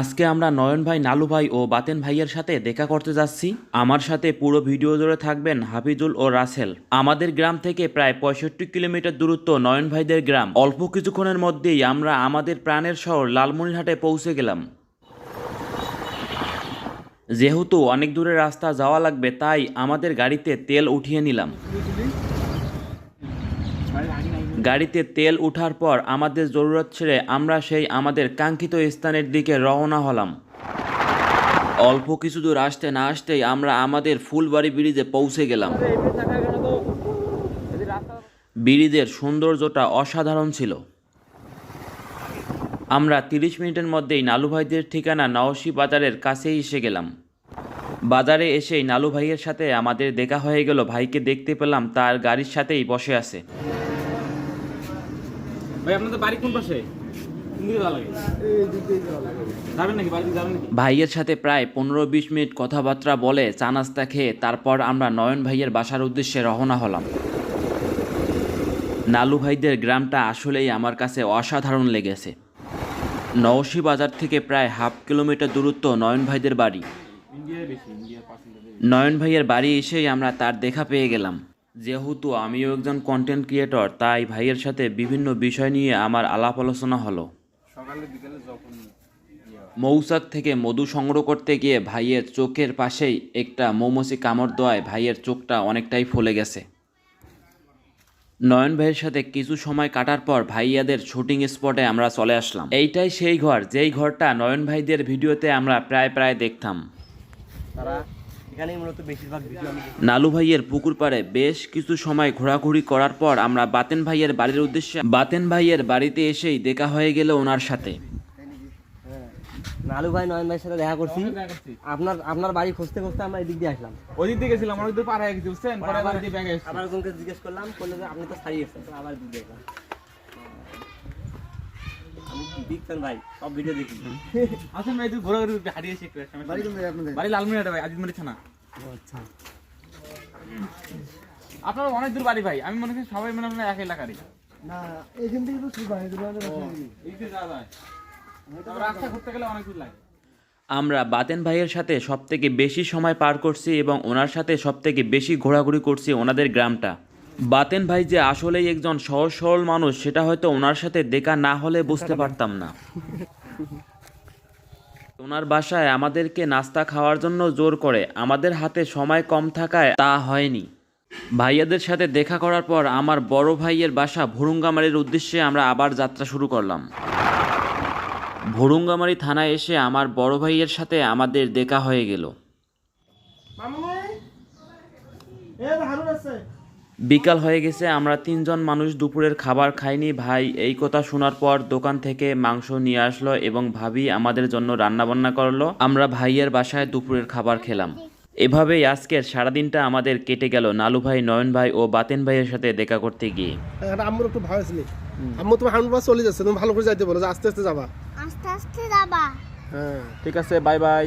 আজকে আমরা নয়ন ভাই, নালু ভাই ও বাতেন ভাইয়ের সাথে দেখা করতে যাচ্ছি। আমার সাথে পুরো ভিডিও জুড়ে থাকবেন হাফিজুল ও রাসেল। আমাদের গ্রাম থেকে প্রায় পঁয়ষট্টি কিলোমিটার দূরত্ব নয়ন ভাইদের গ্রাম। অল্প কিছুক্ষণের মধ্যেই আমরা আমাদের প্রাণের শহর লালমনিরহাটে পৌঁছে গেলাম। যেহেতু অনেক দূরের রাস্তা যাওয়া লাগবে, তাই আমাদের গাড়িতে তেল উঠিয়ে নিলাম। গাড়িতে তেল উঠার পর আমাদের জরুরত ছেড়ে আমরা সেই আমাদের কাঙ্ক্ষিত স্থানের দিকে রওনা হলাম। অল্প কিছু দূর আসতে না আসতেই আমরা আমাদের ফুলবাড়ি ব্রিজে পৌঁছে গেলাম। ব্রিজের সৌন্দর্যটা অসাধারণ ছিল। আমরা তিরিশ মিনিটের মধ্যেই নালু ভাইদের ঠিকানা নওশি বাজারের কাছেই এসে গেলাম। বাজারে এসেই নালু ভাইয়ের সাথে আমাদের দেখা হয়ে গেল। ভাইকে দেখতে পেলাম, তার গাড়ির সাথেই বসে আছে। ভাই আপনাদের বাড়ি কোন পাশে? ভাইয়ের সাথে প্রায় পনেরো বিশ মিনিট কথাবার্তা বলে চা নাস্তা খেয়ে তারপর আমরা নয়ন ভাইয়ের বাসার উদ্দেশ্যে রওনা হলাম। নালু ভাইদের গ্রামটা আসলেই আমার কাছে অসাধারণ লেগেছে। নওশি বাজার থেকে প্রায় হাফ কিলোমিটার দূরত্ব নয়ন ভাইদের বাড়ি। নয়ন ভাইয়ের বাড়ি এসেই আমরা তার দেখা পেয়ে গেলাম। যেহেতু আমিও একজন কন্টেন্ট ক্রিয়েটর তাই ভাইয়ের সাথে বিভিন্ন বিষয় নিয়ে আমার আলাপ আলোচনা হলো। সকালে বিকেলে যখন মৌচাক থেকে মধু সংগ্রহ করতে গিয়ে ভাইয়ের চোখের পাশেই একটা মৌমাছি কামড় দেওয়ায় ভাইয়ের চোখটা অনেকটাই ফুলে গেছে। নয়ন ভাইয়ের সাথে কিছু সময় কাটার পর ভাইয়াদের শুটিং স্পটে আমরা চলে আসলাম। এইটাই সেই ঘর যেই ঘরটা নয়ন ভাইদের ভিডিওতে আমরা প্রায় প্রায় দেখতাম। তারা এখানেই মূলত বেশিরভাগ ভিডিও আমি নালু ভাইয়ের পুকুর পাড়ে বেশ কিছু সময় ঘোরাঘুরি করার পর আমরা বাতেন ভাইয়ের বাড়ির উদ্দেশ্যে বাতেন ভাইয়ের বাড়িতে এসেই দেখা হয়ে গেল ওনার সাথে। নালু ভাই নয়ন ভাইয়ের সাথে দেখা করছি। আপনার আপনার বাড়ি খুঁজতে খুঁজতে আমরা এদিক দিয়ে আসলাম। ওই দিক দিয়ে গেছিলাম অনেক দূর পার হয়ে গেছি বুঝছেন? আবার দিয়ে জিজ্ঞেস করলাম যে আপনি তো আবার দিক আমি বিগ ফ্যান ভাই সব ভিডিও দেখি। আসেন ভাই তুই ঘোরাঘুরি হারিয়ে এসে একটু বাড়ি বাড়ি লালমিনাটা ভাই আজিজমুড়ি থানা। আচ্ছা। আপনার অনেক দূর বাড়ি ভাই আমি মনে করি সবাই মনে হয় এক এলাকারই। না এখান থেকে তো শুরু হয় এই যে যাওয়া যায় রাস্তা ঘুরতে গেলে অনেক দূর লাগে। আমরা বাতেন ভাইয়ের সাথে সব থেকে বেশি সময় পার করছি এবং ওনার সাথে সব থেকে বেশি ঘোরাঘুরি করছি ওনাদের গ্রামটা। বাতেন ভাই যে আসলেই একজন সহজ সরল মানুষ সেটা হয়তো ওনার সাথে দেখা না হলে বুঝতে পারতাম না। ওনার বাসায় আমাদেরকে নাস্তা খাওয়ার জন্য জোর করে। আমাদের হাতে সময় কম থাকায় তা হয়নি। ভাইয়াদের সাথে দেখা করার পর আমার বড় ভাইয়ের বাসা ভুরুঙ্গামারির উদ্দেশ্যে আমরা আবার যাত্রা শুরু করলাম। ভুরুঙ্গামারি থানায় এসে আমার বড় ভাইয়ের সাথে আমাদের দেখা হয়ে গেল। আছে। বিকাল হয়ে গেছে আমরা তিনজন মানুষ দুপুরের খাবার খাইনি। ভাই এই কথা শোনার পর দোকান থেকে মাংস নিয়ে আসলো এবং ভাবি আমাদের জন্য রান্নাবান্না করল। আমরা ভাইয়ের বাসায় দুপুরের খাবার খেলাম। এভাবেই আজকের সারাদিনটা আমাদের কেটে গেল। নালু ভাই নয়ন ভাই ও বাতেন ভাইয়ের সাথে দেখা করতে গিয়ে। আম্মুর একটু ভয় আছে আম্মু তুমি হারুন বাস চলে যাচ্ছে তুমি ভালো করে যাইতে বলো আস্তে আস্তে যাবা। আস্তে আস্তে যাবা। হ্যাঁ ঠিক আছে বাই বাই।